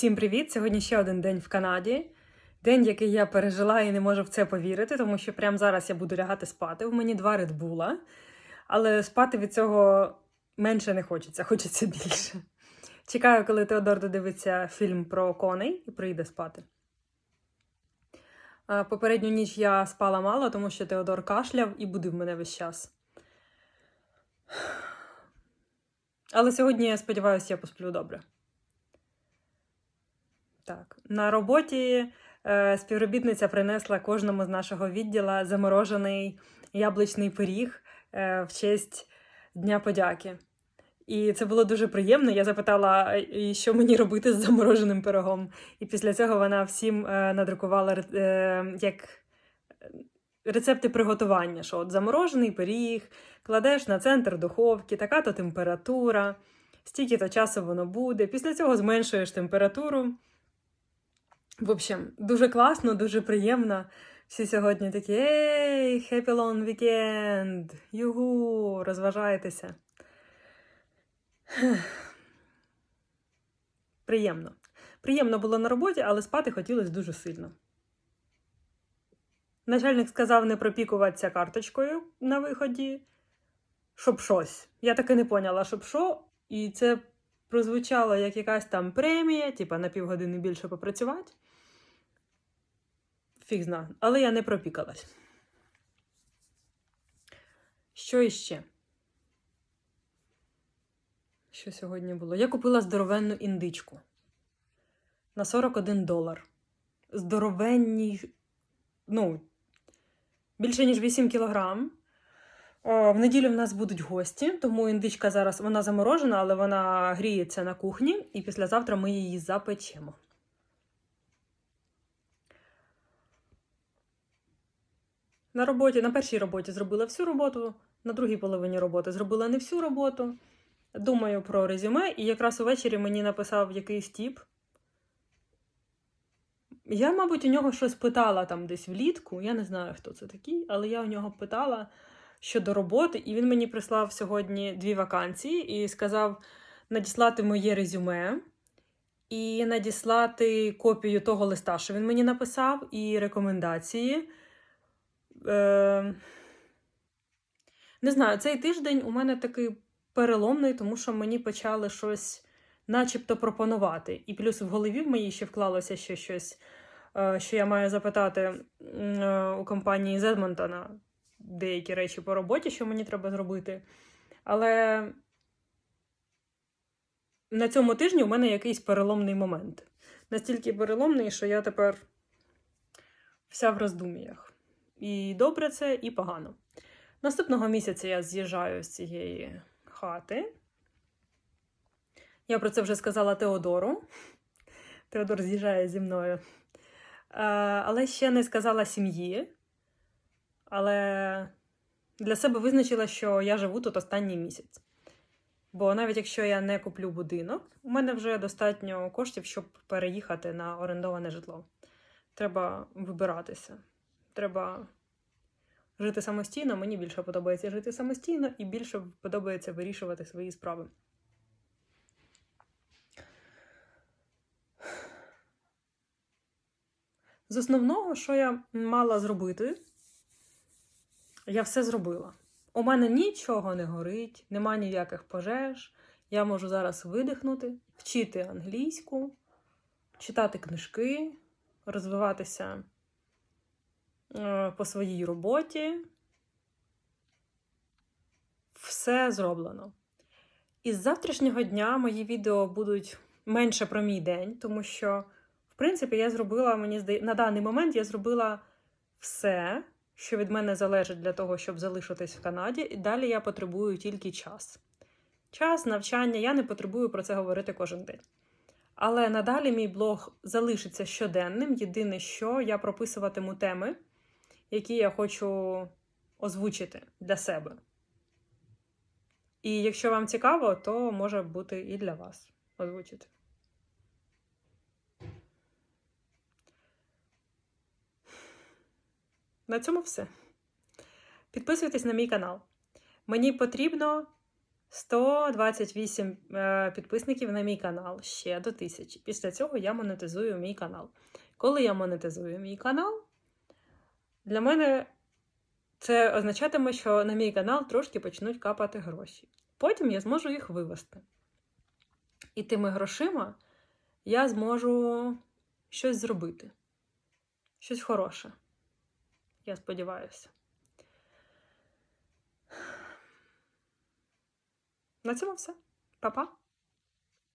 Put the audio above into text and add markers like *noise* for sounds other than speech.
Всім привіт! Сьогодні ще один день в Канаді. День, який я пережила і не можу в це повірити, тому що прямо зараз я буду лягати спати. У мені два редбула, але спати від цього менше не хочеться, *laughs* хочеться більше. Чекаю, коли Теодор додивиться фільм про коней і прийде спати. Попередню ніч я спала мало, тому що Теодор кашляв і будив мене весь час. *sighs* Але сьогодні, я сподіваюся, я посплю добре. Так, на роботі е, співробітниця принесла кожному з нашого відділа заморожений яблучний пиріг е, в честь Дня подяки. І це було дуже приємно. Я запитала, що мені робити з замороженим пирогом. І після цього вона всім е, надрукувала е, як рецепти приготування, що от заморожений пиріг, кладеш на центр духовки, така то температура, стільки-то часу воно буде. Після цього зменшуєш температуру. В общем, дуже класно, дуже приємно. Всі сьогодні такі ей, happy long weekend! Югу, розважайтеся. Приємно. Приємно було на роботі, але спати хотілося дуже сильно. Начальник сказав не пропікуватися карточкою на виході, щоб щось. Я таки не поняла, щоб що, і це прозвучало як якась там премія, типа на півгодини більше попрацювати. Фіг зна. Але я не пропікалась. Що іще? Що сьогодні було? Я купила здоровенну індичку на 41 долар. Здоровенні, ну, більше ніж 8 кілограм. О, в неділю в нас будуть гості, тому індичка зараз вона заморожена, але вона гріється на кухні, і післязавтра ми її запечемо. На роботі, на першій роботі зробила всю роботу, на другій половині роботи зробила не всю роботу. Думаю про резюме, і якраз увечері мені написав якийсь тіп. Я, мабуть, у нього щось питала там десь влітку. Я не знаю, хто це такий, але я у нього питала щодо роботи, і він мені прислав сьогодні дві вакансії і сказав надіслати моє резюме і надіслати копію того листа, що він мені написав, і рекомендації. Е... Не знаю, цей тиждень у мене такий переломний, тому що мені почали щось начебто пропонувати. І плюс в голові в моїй ще вклалося ще щось, е, що я маю запитати е, у компанії Зедмонтона деякі речі по роботі, що мені треба зробити. Але на цьому тижні у мене якийсь переломний момент. Настільки переломний, що я тепер вся в роздуміях. І добре це, і погано. Наступного місяця я з'їжджаю з цієї хати. Я про це вже сказала Теодору. Теодор з'їжджає зі мною. Е, Але ще не сказала сім'ї. Але для себе визначила, що я живу тут останній місяць. Бо навіть якщо я не куплю будинок, у мене вже достатньо коштів, щоб переїхати на орендоване житло. Треба вибиратися. Треба жити самостійно. Мені більше подобається жити самостійно і більше подобається вирішувати свої справи. З основного, що я мала зробити, я все зробила. У мене нічого не горить, нема ніяких пожеж. Я можу зараз видихнути, вчити англійську, читати книжки, розвиватися по своїй роботі. Все зроблено. І з завтрашнього дня мої відео будуть менше про мій день, тому що, в принципі, я зробила, мені здає, на даний момент я зробила все, що від мене залежить для того, щоб залишитись в Канаді, і далі я потребую тільки час. Час, навчання, я не потребую про це говорити кожен день. Але надалі мій блог залишиться щоденним. Єдине, що я прописуватиму теми, які я хочу озвучити для себе. І якщо вам цікаво, то може бути і для вас озвучити. На цьому все. Підписуйтесь на мій канал. Мені потрібно 128 е, підписників на мій канал ще до тисячі. Після цього я монетизую мій канал. Коли я монетизую мій канал, для мене це означатиме, що на мій канал трошки почнуть капати гроші. Потім я зможу їх вивести. І тими грошима я зможу щось зробити. Щось хороше. Я сподіваюся. На цьому все. Па-па!